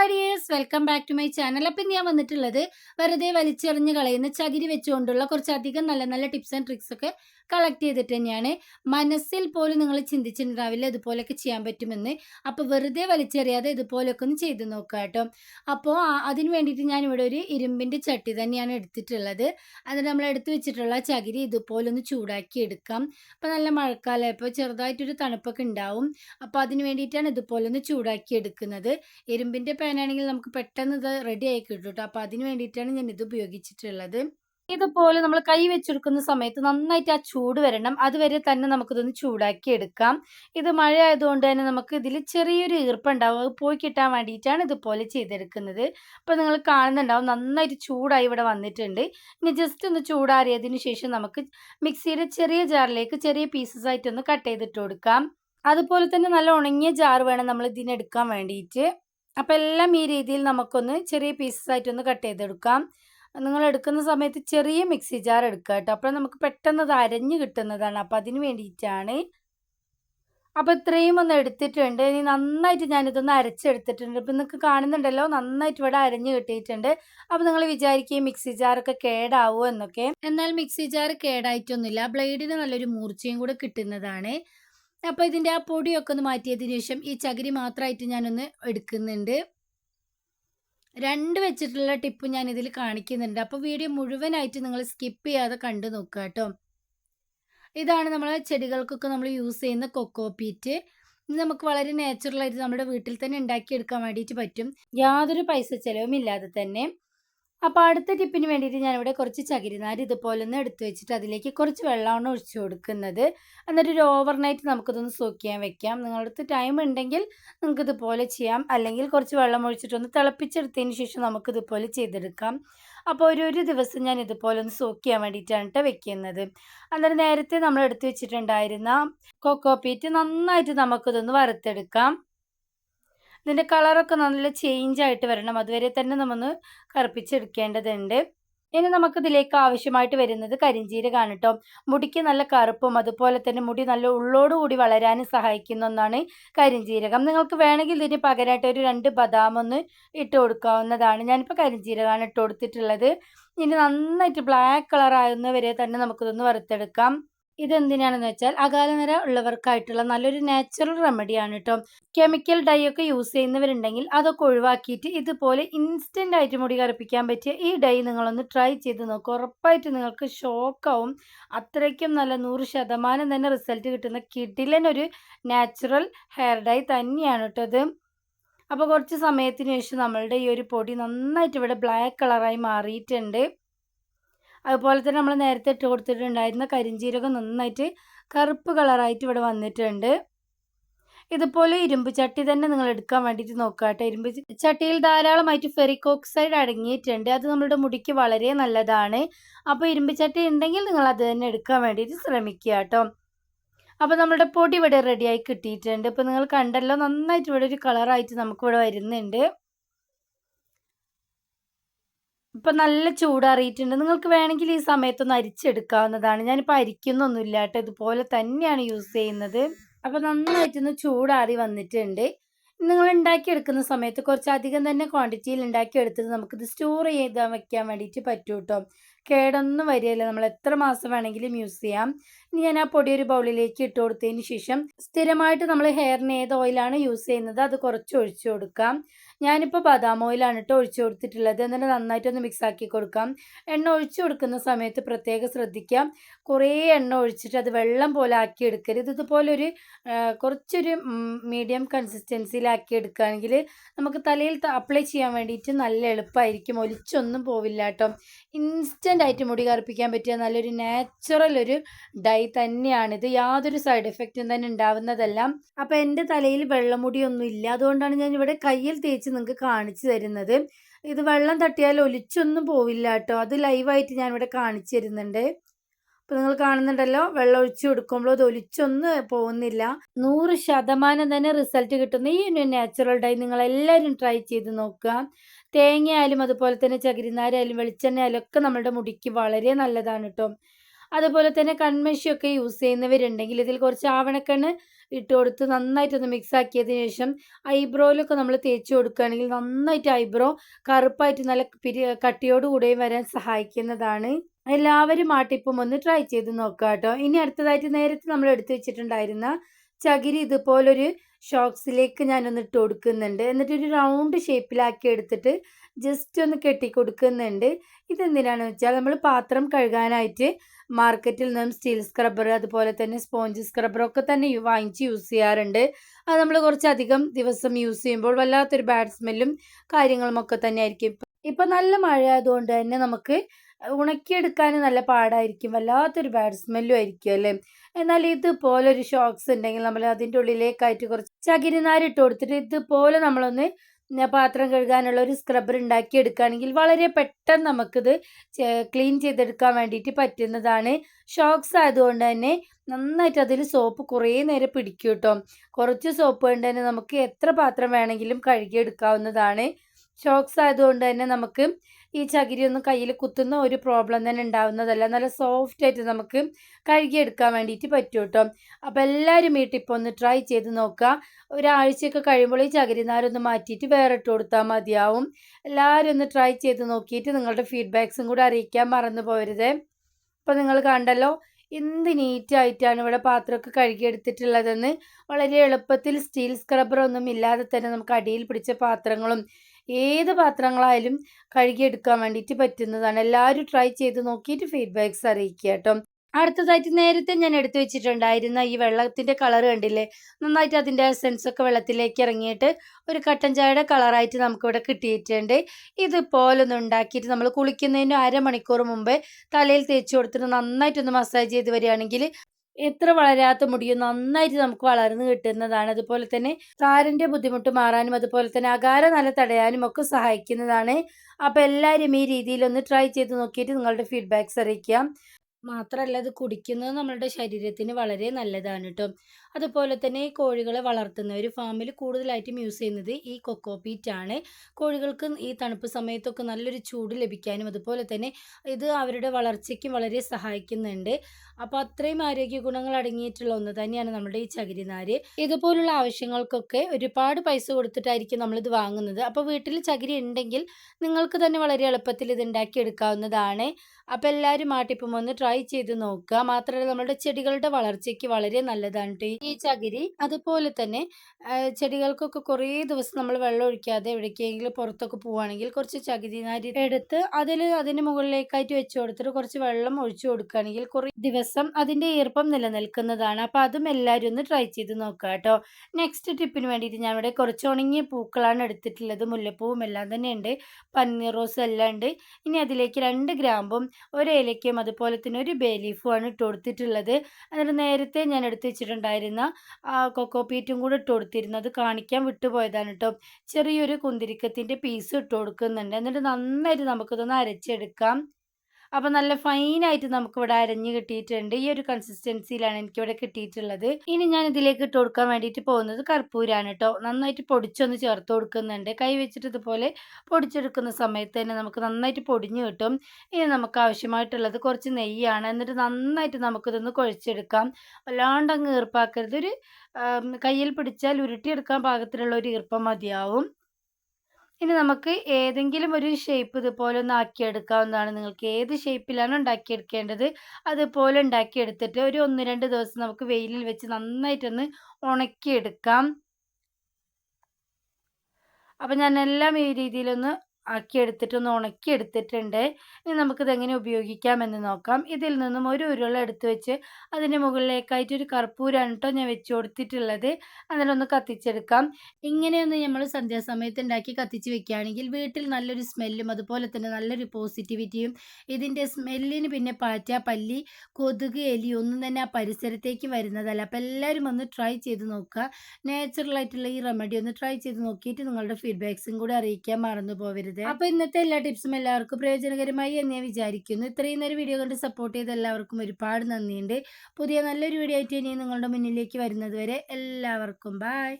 Hi dears welcome back to my channel. അപ്പം ഞാൻ വന്നിട്ടുള്ളത് വെറുതെ വലിച്ചെറിഞ്ഞ് കളയുന്ന ചകിരി വെച്ചുകൊണ്ടുള്ള കുറച്ചധികം നല്ല നല്ല ടിപ്സ് ആൻഡ് ട്രിക്സ് ഒക്കെ കളക്ട് ചെയ്തിട്ട് തന്നെയാണ് മനസ്സിൽ പോലും നിങ്ങൾ ചിന്തിച്ചിട്ടുണ്ടാവില്ല ഇതുപോലെയൊക്കെ ചെയ്യാൻ പറ്റുമെന്ന്. അപ്പോൾ വെറുതെ വലിച്ചെറിയാതെ ഇതുപോലെയൊക്കെ ഒന്ന് ചെയ്ത് നോക്കുക കേട്ടോ. അപ്പോൾ അതിന് വേണ്ടിയിട്ട് ഞാൻ ഇവിടെ ഒരു ഇരുമ്പിന്റെ ചട്ടി തന്നെയാണ് എടുത്തിട്ടുള്ളത്. അത് നമ്മൾ എടുത്ത് വെച്ചിട്ടുള്ള ചകിരി ഇതുപോലെ ഒന്ന് ചൂടാക്കി എടുക്കാം. അപ്പോൾ നല്ല മഴക്കാലം ഇപ്പോൾ ചെറുതായിട്ടൊരു തണുപ്പൊക്കെ ഉണ്ടാവും. അപ്പോൾ അതിന് വേണ്ടിയിട്ടാണ് ഇതുപോലെ ഒന്ന് ചൂടാക്കി എടുക്കുന്നത്. ഇരുമ്പിന്റെ പാനാണെങ്കിൽ നമുക്ക് പെട്ടെന്ന് ഇത് റെഡി ആയി കിട്ടും കേട്ടോ. അപ്പോൾ അതിന് വേണ്ടിയിട്ടാണ് ഞാൻ ഇത് ഉപയോഗിച്ചിട്ടുള്ളത്. ഇതുപോലെ നമ്മൾ കൈ വെച്ചെടുക്കുന്ന സമയത്ത് നന്നായിട്ട് ആ ചൂട് വരണം. അതുവരെ തന്നെ നമുക്കിതൊന്ന് ചൂടാക്കി എടുക്കാം. ഇത് മഴ ആയതുകൊണ്ട് തന്നെ നമുക്ക് ഇതിൽ ചെറിയൊരു ഈർപ്പുണ്ടാവും അത് പോയി കിട്ടാൻ വേണ്ടിയിട്ടാണ് ഇതുപോലെ ചെയ്തെടുക്കുന്നത്. അപ്പോൾ നിങ്ങൾ കാണുന്നുണ്ടാവും നന്നായിട്ട് ചൂടായി ഇവിടെ വന്നിട്ടുണ്ട്. ഇനി ജസ്റ്റ് ഒന്ന് ചൂടാറിയതിന് ശേഷം നമുക്ക് മിക്സിയുടെ ചെറിയ ജാറിലേക്ക് ചെറിയ പീസസ് ആയിട്ടൊന്ന് കട്ട് ചെയ്തിട്ട് കൊടുക്കാം. അതുപോലെ തന്നെ നല്ല ഉണങ്ങിയ ജാർ വേണം നമ്മൾ ഇതിനെടുക്കാൻ വേണ്ടിയിട്ട്. അപ്പോൾ എല്ലാം ഈ രീതിയിൽ നമുക്കൊന്ന് ചെറിയ പീസസ് ആയിട്ടൊന്ന് കട്ട് ചെയ്തെടുക്കാം. നിങ്ങൾ എടുക്കുന്ന സമയത്ത് ചെറിയ മിക്സി ജാർ എടുക്കുക കേട്ടോ. അപ്പോൾ നമുക്ക് പെട്ടെന്ന് അത് അരഞ്ഞ് കിട്ടുന്നതാണ്. അപ്പോൾ അതിന് വേണ്ടിയിട്ടാണ്. അപ്പോൾ ഇത്രയും ഒന്ന് എടുത്തിട്ടുണ്ട്. ഇനി നന്നായിട്ട് ഞാനിതൊന്ന് അരച്ചെടുത്തിട്ടുണ്ട്. ഇപ്പം നിങ്ങൾക്ക് കാണുന്നുണ്ടല്ലോ നന്നായിട്ട് ഇവിടെ അരഞ്ഞ് കിട്ടിയിട്ടുണ്ട്. അപ്പോൾ നിങ്ങൾ വിചാരിക്കുകയും മിക്സി ജാറൊക്കെ കേടാവോ എന്നൊക്കെ. എന്നാൽ മിക്സി ജാർ കേടായിട്ടൊന്നുമില്ല. ബ്ലേഡിന് നല്ലൊരു മൂർച്ചയും കൂടെ കിട്ടുന്നതാണ്. അപ്പോൾ ഇതിന്റെ ആ പൊടിയൊക്കെ ഒന്ന് മാറ്റിയതിന് ശേഷം ഈ ചകിരി മാത്രമായിട്ട് ഞാനൊന്ന് എടുക്കുന്നുണ്ട്. രണ്ട് വെച്ചിട്ടുള്ള ടിപ്പ് ഞാൻ ഇതിൽ കാണിക്കുന്നുണ്ട്. അപ്പോൾ വീഡിയോ മുഴുവനായിട്ട് നിങ്ങൾ സ്കിപ്പ് ചെയ്യാതെ കണ്ടു നോക്കുക കേട്ടോ. ഇതാണ് നമ്മൾ ചെടികൾക്കൊക്കെ നമ്മൾ യൂസ് ചെയ്യുന്ന കൊക്കോ പീറ്റ് ഇത് നമുക്ക് വളരെ നാച്ചുറലായിട്ട് നമ്മുടെ വീട്ടിൽ തന്നെ ഉണ്ടാക്കിയെടുക്കാൻ വേണ്ടിയിട്ട് പറ്റും. യാതൊരു പൈസ ചിലവും ഇല്ലാതെ തന്നെ. അപ്പോൾ അടുത്ത ടിപ്പിന് വേണ്ടിയിട്ട് ഞാനിവിടെ കുറച്ച് ചകിരിനാര് ഇതുപോലെ ഒന്ന് എടുത്തു വെച്ചിട്ട് അതിലേക്ക് കുറച്ച് വെള്ളമാണ് ഒഴിച്ചു കൊടുക്കുന്നത്. എന്നിട്ട് ഒരു ഓവർനൈറ്റ് നമുക്കിതൊന്ന് സോക്ക് ചെയ്യാൻ വെക്കാം. അടുത്ത് ടൈം ഉണ്ടെങ്കിൽ നിങ്ങൾക്ക് ഇതുപോലെ ചെയ്യാം. അല്ലെങ്കിൽ കുറച്ച് വെള്ളം ഒഴിച്ചിട്ടൊന്ന് തിളപ്പിച്ചെടുത്തതിന് ശേഷം നമുക്കിതുപോലെ ചെയ്തെടുക്കാം. അപ്പോൾ ഒരു ഒരു ദിവസം ഞാൻ ഇതുപോലെ ഒന്ന് സോക്ക് ചെയ്യാൻ വേണ്ടിയിട്ടാണ് കേട്ടോ വെക്കുന്നത്. അന്നേരം നേരത്തെ നമ്മൾ എടുത്തു വെച്ചിട്ടുണ്ടായിരുന്ന കൊക്കോ പീറ്റ് നന്നായിട്ട് നമുക്കിതൊന്ന് വറുത്തെടുക്കാം. ഇതിന്റെ കളറൊക്കെ നല്ല ചേഞ്ച് ആയിട്ട് വരണം. അതുവരെ തന്നെ നമ്മൾ കറുപ്പിച്ചെടുക്കേണ്ടതുണ്ട്. ഇനി നമുക്ക് ഇതിലേക്ക് ആവശ്യമായിട്ട് വരുന്നത് കരിഞ്ചീരകാണ് കേട്ടോ മുടിക്ക് നല്ല കറുപ്പും അതുപോലെ തന്നെ മുടി നല്ല ഉള്ളോടുകൂടി വളരാനും സഹായിക്കുന്ന ഒന്നാണ് കരിഞ്ചീരകം. നിങ്ങൾക്ക് വേണമെങ്കിൽ ഇതിന് പകരമായിട്ട് ഒരു രണ്ട് ബദാം ഒന്ന് ഇട്ട് കൊടുക്കാവുന്നതാണ്. ഞാനിപ്പോൾ കരിഞ്ചീരകമാണ് ഇട്ട് കൊടുത്തിട്ടുള്ളത്. ഇനി നന്നായിട്ട് ബ്ലാക്ക് കളർ ആകുന്നവരെ തന്നെ നമുക്കിതൊന്ന് വറുത്തെടുക്കാം. ഇതെന്തിനാണെന്ന് വെച്ചാൽ അകാലനര ഉള്ളവർക്കായിട്ടുള്ള നല്ലൊരു നാച്ചുറൽ റെമഡിയാണ് കേട്ടോ കെമിക്കൽ ഡൈ ഒക്കെ യൂസ് ചെയ്യുന്നവരുണ്ടെങ്കിൽ അതൊക്കെ ഒഴിവാക്കിയിട്ട് ഇതുപോലെ ഇൻസ്റ്റന്റ് ആയിട്ട് മുടി കറുപ്പിക്കാൻ പറ്റിയ ഈ ഡൈ നിങ്ങളൊന്ന് ട്രൈ ചെയ്ത് നോക്കുക ഉറപ്പായിട്ട് നിങ്ങൾക്ക് ഷോക്കാവും അത്രയ്ക്കും നല്ല നൂറ് ശതമാനം തന്നെ റിസൾട്ട് കിട്ടുന്ന കിടിലൻ ഒരു നാച്ചുറൽ ഹെയർ ഡൈ തന്നെയാണ് കേട്ടോ ഇത്. അപ്പോൾ കുറച്ച് സമയത്തിന് ശേഷം നമ്മളുടെ ഈ ഒരു പൊടി നന്നായിട്ട് ഇവിടെ ബ്ലാക്ക് കളറായി മാറിയിട്ടുണ്ട്. അതുപോലെ തന്നെ നമ്മൾ നേരത്തെ ഇട്ട് കൊടുത്തിട്ടുണ്ടായിരുന്ന കരിഞ്ചീരകം നന്നായിട്ട് കറുപ്പ് കളറായിട്ട് ഇവിടെ വന്നിട്ടുണ്ട്. ഇതുപോലെ ഇരുമ്പ് ചട്ടി തന്നെ നിങ്ങൾ എടുക്കാൻ വേണ്ടിയിട്ട് നോക്കുക കേട്ടോ. ഇരുമ്പ് ചട്ടിയിൽ ധാരാളമായിട്ട് ഫെറിക് ഓക്സൈഡ് അടങ്ങിയിട്ടുണ്ട്. അത് നമ്മുടെ മുടിക്ക് വളരെ നല്ലതാണ്. അപ്പോൾ ഇരുമ്പ് ചട്ടി ഉണ്ടെങ്കിൽ നിങ്ങൾ അത് തന്നെ എടുക്കാൻ വേണ്ടിയിട്ട് ശ്രമിക്കുക കേട്ടോ. അപ്പോൾ നമ്മുടെ പൊടി ഇവിടെ റെഡിയായി കിട്ടിയിട്ടുണ്ട്. ഇപ്പോൾ നിങ്ങൾ കണ്ടല്ലോ നന്നായിട്ട് ഇവിടെ ഒരു കളറായിട്ട് നമുക്കിവിടെ വരുന്നുണ്ട്. ഇപ്പം നല്ല ചൂടാറിയിട്ടുണ്ട്. നിങ്ങൾക്ക് വേണമെങ്കിൽ ഈ സമയത്തൊന്ന് അരിച്ചെടുക്കാവുന്നതാണ്. ഞാനിപ്പോൾ അരിക്കുന്നൊന്നുമില്ല കേട്ടോ. ഇതുപോലെ തന്നെയാണ് യൂസ് ചെയ്യുന്നത്. അപ്പോൾ നന്നായിട്ടൊന്ന് ചൂടാറി വന്നിട്ടുണ്ട്. നിങ്ങൾ ഉണ്ടാക്കിയെടുക്കുന്ന സമയത്ത് കുറച്ചധികം തന്നെ ക്വാണ്ടിറ്റിയിൽ ഉണ്ടാക്കിയെടുത്തിട്ട് നമുക്കിത് സ്റ്റോർ ചെയ്ത് വെക്കാൻ വേണ്ടിയിട്ട് പറ്റൂട്ടോ. കേടൊന്നും വരികയില്ല. നമ്മൾ എത്ര മാസം വേണമെങ്കിലും യൂസ് ചെയ്യാം. ഇനി ഞാൻ ആ പൊടി ഒരു ബൗളിലേക്ക് ഇട്ട് കൊടുത്തതിന് ശേഷം സ്ഥിരമായിട്ട് നമ്മൾ ഹെയറിന് ഏത് ഓയിലാണ് യൂസ് ചെയ്യുന്നത് അത് കുറച്ച് ഒഴിച്ചു കൊടുക്കാം. ഞാനിപ്പോൾ ബദാം ഓയിലാണ് ഇട്ട് ഒഴിച്ചു കൊടുത്തിട്ടുള്ളത്. എന്നിട്ട് നന്നായിട്ടൊന്ന് മിക്സ് ആക്കി കൊടുക്കാം. എണ്ണ ഒഴിച്ചു കൊടുക്കുന്ന സമയത്ത് പ്രത്യേകം ശ്രദ്ധിക്കാം. കുറേ എണ്ണ ഒഴിച്ചിട്ട് അത് വെള്ളം പോലെ ആക്കി എടുക്കരുത്. ഇതുപോലെ ഒരു കുറച്ചൊരു മീഡിയം കൺസിസ്റ്റൻസിയിലാക്കി എടുക്കുകയാണെങ്കിൽ നമുക്ക് തലയിൽ അപ്ലൈ ചെയ്യാൻ വേണ്ടിയിട്ട് നല്ല എളുപ്പമായിരിക്കും ഒലിച്ചൊന്നും പോവില്ല കേട്ടോ ഇൻസ്റ്റന്റ് ആയിട്ട് മുടി കറുപ്പിക്കാൻ പറ്റിയ നല്ലൊരു നാച്ചുറൽ ഒരു ഡൈ തന്നെയാണിത് യാതൊരു സൈഡ് എഫക്റ്റും തന്നെ ഉണ്ടാവുന്നതല്ല. അപ്പൊ എന്റെ തലയിൽ വെള്ളമുടിയൊന്നും ഇല്ല. അതുകൊണ്ടാണ് ഞാൻ ഇവിടെ കയ്യിൽ തേച്ച് നിങ്ങൾക്ക് കാണിച്ചു തരുന്നത്. ഇത് വെള്ളം തട്ടിയാൽ ഒലിച്ചൊന്നും പോവില്ല കേട്ടോ. അത് ലൈവായിട്ട് ഞാൻ ഇവിടെ കാണിച്ചു തരുന്നുണ്ട്. അപ്പൊ നിങ്ങൾ കാണുന്നുണ്ടല്ലോ വെള്ളം ഒഴിച്ചു കൊടുക്കുമ്പോൾ അത് ഒലിച്ചൊന്നും പോകുന്നില്ല. നൂറ് ശതമാനം തന്നെ റിസൾട്ട് കിട്ടുന്ന ഈ ഒരു നാച്ചുറൽ ഡൈ നിങ്ങൾ എല്ലാവരും ട്രൈ ചെയ്ത് നോക്കുക. തേങ്ങയായാലും അതുപോലെ തന്നെ ചകിരിനാരായാലും വെളിച്ചെണ്ണയായാലും ഒക്കെ നമ്മുടെ മുടിക്ക് വളരെ നല്ലതാണ് കേട്ടോ. അതുപോലെ തന്നെ കൺമഷിയൊക്കെ യൂസ് ചെയ്യുന്നവരുണ്ടെങ്കിൽ ഇതിൽ കുറച്ച് ആവണക്കണ്ണ് ഇട്ട് കൊടുത്ത് നന്നായിട്ടൊന്ന് മിക്സ് ആക്കിയതിന് ശേഷം ഐബ്രോയിലൊക്കെ നമ്മൾ തേച്ച് കൊടുക്കുകയാണെങ്കിൽ നന്നായിട്ട് ഐബ്രോ കറുപ്പായിട്ട് നല്ല പിരി കട്ടിയോടുകൂടെയും വരാൻ സഹായിക്കുന്നതാണ്. എല്ലാവരും ആ ഒന്ന് ട്രൈ ചെയ്ത് നോക്കുക കേട്ടോ ഇനി അടുത്തതായിട്ട് നേരത്തെ നമ്മൾ എടുത്തു വെച്ചിട്ടുണ്ടായിരുന്ന ചകിരി ഇതുപോലൊരു ഷോക്സിലേക്ക് ഞാനൊന്ന് ഇട്ട് കൊടുക്കുന്നുണ്ട്. എന്നിട്ട് ഒരു റൗണ്ട് ഷേപ്പിലാക്കി എടുത്തിട്ട് ജസ്റ്റ് ഒന്ന് കെട്ടി കൊടുക്കുന്നുണ്ട്. ഇതെന്തിനാണെന്ന് വെച്ചാൽ നമ്മൾ പാത്രം കഴുകാനായിട്ട് മാർക്കറ്റിൽ നിന്നും സ്റ്റീൽ സ്ക്രബ്ബർ അതുപോലെ തന്നെ സ്പോഞ്ച് സ്ക്രബ്ബർ ഒക്കെ തന്നെ വാങ്ങിച്ച് യൂസ് ചെയ്യാറുണ്ട്. അത് നമ്മൾ കുറച്ചധികം ദിവസം യൂസ് ചെയ്യുമ്പോൾ വല്ലാത്തൊരു ബാഡ് സ്മെല്ലും കാര്യങ്ങളും ഒക്കെ തന്നെ ആയിരിക്കും. ഇപ്പം നല്ല മഴ ആയതുകൊണ്ട് തന്നെ നമുക്ക് ഉണക്കിയെടുക്കാൻ നല്ല പാടായിരിക്കും. വല്ലാത്തൊരു ബാഡ് സ്മെല്ലും ആയിരിക്കും അല്ലേ? എന്നാൽ ഇതുപോലൊരു ഷോക്സ് ഉണ്ടെങ്കിൽ നമ്മൾ അതിന്റെ ഉള്ളിലേക്കായിട്ട് കുറച്ച് ചകിരിനാരിട്ട് കൊടുത്തിട്ട് ഇതുപോലെ നമ്മളൊന്ന് പാത്രം കഴുകാനുള്ള ഒരു സ്ക്രബ്ബർ ഉണ്ടാക്കി എടുക്കുകയാണെങ്കിൽ വളരെ പെട്ടെന്ന് നമുക്കിത് ക്ലീൻ ചെയ്തെടുക്കാൻ വേണ്ടിയിട്ട് പറ്റുന്നതാണ്. ഷോക്സ് ആയതുകൊണ്ട് തന്നെ നന്നായിട്ട് അതിൽ സോപ്പ് കുറേ നേരം പിടിക്കും കേട്ടോ. കുറച്ച് സോപ്പ് കൊണ്ട് തന്നെ നമുക്ക് എത്ര പാത്രം വേണമെങ്കിലും കഴുകിയെടുക്കാവുന്നതാണ്. ഷോക്സ് ആയതുകൊണ്ട് തന്നെ നമുക്ക് ഈ ചകിരി ഒന്നും കയ്യിൽ കുത്തുന്ന ഒരു പ്രോബ്ലം തന്നെ ഉണ്ടാവുന്നതല്ല. നല്ല സോഫ്റ്റ് ആയിട്ട് നമുക്ക് കഴുകിയെടുക്കാൻ വേണ്ടിയിട്ട് പറ്റും കേട്ടോ അപ്പോൾ എല്ലാവരും ഈ ടിപ്പ് ഒന്ന് ട്രൈ ചെയ്ത് നോക്കുക. ഒരാഴ്ചയൊക്കെ കഴിയുമ്പോൾ ഈ ചകിരിനാരൊന്ന് മാറ്റിയിട്ട് വേറെ ഇട്ട് കൊടുത്താൽ മതിയാവും. എല്ലാവരും ഒന്ന് ട്രൈ ചെയ്ത് നോക്കിയിട്ട് നിങ്ങളുടെ ഫീഡ്ബാക്സും കൂടെ അറിയിക്കാൻ മറന്നു പോരുത് അപ്പോൾ നിങ്ങൾ കണ്ടല്ലോ എന്ത് നീറ്റായിട്ടാണ് ഇവിടെ പാത്രമൊക്കെ കഴുകിയെടുത്തിട്ടുള്ളതെന്ന്. വളരെ എളുപ്പത്തിൽ സ്റ്റീൽ സ്ക്രബറൊന്നും ഇല്ലാതെ തന്നെ നമുക്ക് അടിയിൽ പിടിച്ച പാത്രങ്ങളും ഏത് പാത്രങ്ങളായാലും കഴുകിയെടുക്കാൻ വേണ്ടിയിട്ട് പറ്റുന്നതാണ്. എല്ലാവരും ട്രൈ ചെയ്ത് നോക്കിയിട്ട് ഫീഡ്ബാക്ക്സ് അറിയിക്കുക കേട്ടോ. അടുത്തതായിട്ട് നേരത്തെ ഞാൻ എടുത്തു വെച്ചിട്ടുണ്ടായിരുന്ന ഈ വെള്ളത്തിന്റെ കളർ കണ്ടില്ലേ? നന്നായിട്ട് അതിന്റെ എസെൻസ് ഒക്കെ വെള്ളത്തിലേക്ക് ഇറങ്ങിയിട്ട് ഒരു കട്ടൻ ചായയുടെ കളറായിട്ട് നമുക്കിവിടെ കിട്ടിയിട്ടുണ്ട്. ഇതുപോലൊന്ന് ഉണ്ടാക്കിയിട്ട് നമ്മൾ കുളിക്കുന്നതിന് അരമണിക്കൂർ മുമ്പേ തലയിൽ തേച്ച് കൊടുത്തിട്ട് നന്നായിട്ടൊന്ന് മസാജ് ചെയ്ത് വരികയാണെങ്കിൽ എത്ര വളരാത്ത മുടിയും നന്നായിട്ട് നമുക്ക് വളർന്നു കിട്ടുന്നതാണ്. അതുപോലെ തന്നെ താരന്റെ ബുദ്ധിമുട്ട് മാറാനും അതുപോലെ തന്നെ അകാര നല്ല തടയാനും ഒക്കെ സഹായിക്കുന്നതാണ്. അപ്പോൾ എല്ലാവരും ഈ രീതിയിലൊന്ന് ട്രൈ ചെയ്ത് നോക്കിയിട്ട് നിങ്ങളുടെ ഫീഡ്ബാക്ക്സ് അറിയിക്കാം. മാത്രമല്ല ഇത് കുടിക്കുന്നത് നമ്മളുടെ ശരീരത്തിന് വളരെ നല്ലതാണ് കേട്ടോ അതുപോലെ തന്നെ കോഴികളെ ഒരു ഫാമിൽ കൂടുതലായിട്ടും യൂസ് ചെയ്യുന്നത് ഈ കൊക്കോ പീറ്റ് ആണ്. കോഴികൾക്ക് ഈ തണുപ്പ് സമയത്തൊക്കെ നല്ലൊരു ചൂട് ലഭിക്കാനും അതുപോലെ തന്നെ ഇത് അവരുടെ വളർച്ചയ്ക്കും വളരെ സഹായിക്കുന്നുണ്ട്. അപ്പോൾ അത്രയും ആരോഗ്യ ഗുണങ്ങൾ അടങ്ങിയിട്ടുള്ള ഒന്ന് തന്നെയാണ് നമ്മുടെ ഈ ചകിരിനാര്. ഇതുപോലുള്ള ആവശ്യങ്ങൾക്കൊക്കെ ഒരുപാട് പൈസ കൊടുത്തിട്ടായിരിക്കും നമ്മളിത് വാങ്ങുന്നത്. അപ്പോൾ വീട്ടിൽ ചകിരി ഉണ്ടെങ്കിൽ നിങ്ങൾക്ക് തന്നെ വളരെ എളുപ്പത്തിൽ ഇത് ഉണ്ടാക്കിയെടുക്കാവുന്നതാണ്. അപ്പോൾ എല്ലാവരും ആ ടിപ്പും ഒന്ന് ട്രൈ ചെയ്ത് നോക്കുക. മാത്രമല്ല നമ്മുടെ ചെടികളുടെ വളർച്ചയ്ക്ക് വളരെ നല്ലതാണ് ഈ ചകിരി അതുപോലെ തന്നെ ചെടികൾക്കൊക്കെ കുറേ ദിവസം നമ്മൾ വെള്ളം ഒഴിക്കാതെ എവിടേക്കെങ്കിലും പുറത്തൊക്കെ പോവുകയാണെങ്കിൽ കുറച്ച് ചകിരി നാരി എടുത്ത് അതിൽ അതിന് മുകളിലേക്കായിട്ട് വെച്ച് കൊടുത്തിട്ട് കുറച്ച് വെള്ളം ഒഴിച്ചു കൊടുക്കുകയാണെങ്കിൽ കുറേ ദിവസം അതിന്റെ ഈർപ്പം നിലനിൽക്കുന്നതാണ്. അപ്പോൾ അതും എല്ലാവരും ഒന്ന് ട്രൈ ചെയ്ത് നോക്കുക കേട്ടോ. നെക്സ്റ്റ് ടിപ്പിന് വേണ്ടിയിട്ട് ഞാൻ ഇവിടെ കുറച്ച് ഉണങ്ങിയ പൂക്കളാണ് എടുത്തിട്ടുള്ളത്. മുല്ലപ്പൂവും എല്ലാം തന്നെ ഉണ്ട്. പന്നീർ റോസും എല്ലാം ഉണ്ട്. ഇനി അതിലേക്ക് രണ്ട് ഗ്രാമ്പും ഒരു ഏലക്കയും അതുപോലെ തന്നെ ഒരു ബേ ലീഫുമാണ് ഇട്ട് കൊടുത്തിട്ടുള്ളത്. എന്നിട്ട് നേരത്തെ ഞാൻ എടുത്ത് വെച്ചിട്ടുണ്ടായിരുന്ന ആ കൊക്കോ പീറ്റും കൂടെ ഇട്ട് കൊടുത്തിരുന്നത് കാണിക്കാൻ വിട്ടുപോയതാണ് കേട്ടോ ചെറിയൊരു കുന്തിരിക്കത്തിന്റെ പീസ് ഇട്ട് കൊടുക്കുന്നുണ്ട് എന്നിട്ട് നന്നായിട്ട് നമുക്കിതൊന്ന് അരച്ചെടുക്കാം. അപ്പോൾ നല്ല ഫൈനായിട്ട് നമുക്കിവിടെ അരഞ്ഞ് കിട്ടിയിട്ടുണ്ട്. ഈ ഒരു കൺസിസ്റ്റൻസിയിലാണ് എനിക്കിവിടെ കിട്ടിയിട്ടുള്ളത്. ഇനി ഞാൻ ഇതിലേക്ക് ഇട്ട് കൊടുക്കാൻ വേണ്ടിയിട്ട് പോകുന്നത് കർപ്പൂരാണ് കേട്ടോ നന്നായിട്ട് പൊടിച്ചൊന്ന് ചേർത്ത് കൊടുക്കുന്നുണ്ട്. കൈ വെച്ചിട്ട് ഇതുപോലെ പൊടിച്ചെടുക്കുന്ന സമയത്ത് തന്നെ നമുക്ക് നന്നായിട്ട് പൊടിഞ്ഞു കിട്ടും. ഇനി നമുക്ക് ആവശ്യമായിട്ടുള്ളത് കുറച്ച് നെയ്യാണ്. എന്നിട്ട് നന്നായിട്ട് നമുക്കിതൊന്ന് കുഴച്ചെടുക്കാം. വല്ലാണ്ട് അങ്ങ് ഈർപ്പാക്കരുത്. ഒരു കയ്യിൽ പിടിച്ചാൽ ഉരുട്ടിയെടുക്കാൻ പാകത്തിലുള്ള ഒരു ഈർപ്പം മതിയാവും. ഇനി നമുക്ക് ഏതെങ്കിലും ഒരു ഷേപ്പ് ഇതുപോലെ ഒന്ന് ആക്കിയെടുക്കാവുന്നതാണ്. നിങ്ങൾക്ക് ഏത് ഷേപ്പിലാണ് ഉണ്ടാക്കിയെടുക്കേണ്ടത്? അതുപോലെ ഉണ്ടാക്കിയെടുത്തിട്ട് ഒരു ഒന്ന് രണ്ട് ദിവസം നമുക്ക് വെയിലിൽ വെച്ച് നന്നായിട്ടൊന്ന് ഉണക്കിയെടുക്കാം. അപ്പം ഞാൻ എല്ലാം ഈ രീതിയിലൊന്ന് ആക്കിയെടുത്തിട്ട് ഒന്ന് ഉണക്കിയെടുത്തിട്ടുണ്ട്. ഇനി നമുക്കിത് എങ്ങനെ ഉപയോഗിക്കാമെന്ന് നോക്കാം. ഇതിൽ നിന്നും ഒരു ഉരുള എടുത്ത് വെച്ച് അതിന്റെ മുകളിലേക്കായിട്ട് ഒരു കർപ്പൂരാണ് കേട്ടോ ഞാൻ വെച്ച് കൊടുത്തിട്ടുള്ളത്. അതിലൊന്ന് കത്തിച്ചെടുക്കാം. ഇങ്ങനെയൊന്ന് നമ്മൾ സന്ധ്യാസമയത്ത് ഉണ്ടാക്കി കത്തിച്ച് വെക്കുകയാണെങ്കിൽ വീട്ടിൽ നല്ലൊരു സ്മെല്ലും അതുപോലെ തന്നെ നല്ലൊരു പോസിറ്റിവിറ്റിയും ഇതിന്റെ സ്മെല്ലിന് പിന്നെ പാറ്റ പല്ലി കൊതുക് എലി ഒന്നും തന്നെ ആ പരിസരത്തേക്ക് വരുന്നതല്ല. അപ്പോൾ എല്ലാവരും ഒന്ന് ട്രൈ ചെയ്ത് നോക്കുക. നാച്ചുറൽ ആയിട്ടുള്ള ഈ റെമഡി ഒന്ന് ട്രൈ ചെയ്ത് നോക്കിയിട്ട് നിങ്ങളുടെ ഫീഡ്ബാക്സും കൂടി അറിയിക്കാൻ മറന്നു പോകരുത് അപ്പോൾ ഇന്നത്തെ എല്ലാ ടിപ്സും എല്ലാവർക്കും പ്രയോജനകരമായി എന്ന് ഞാൻ വിചാരിക്കുന്നു. ഇത്രയും നേരം വീഡിയോ കണ്ട് സപ്പോർട്ട് ചെയ്ത എല്ലാവർക്കും ഒരുപാട് നന്ദിയുണ്ട്. പുതിയ നല്ലൊരു വീഡിയോ ആയിട്ട് ഇനി നിങ്ങളുടെ മുന്നിലേക്ക് വരുന്നത് വരെ എല്ലാവർക്കും ബായ്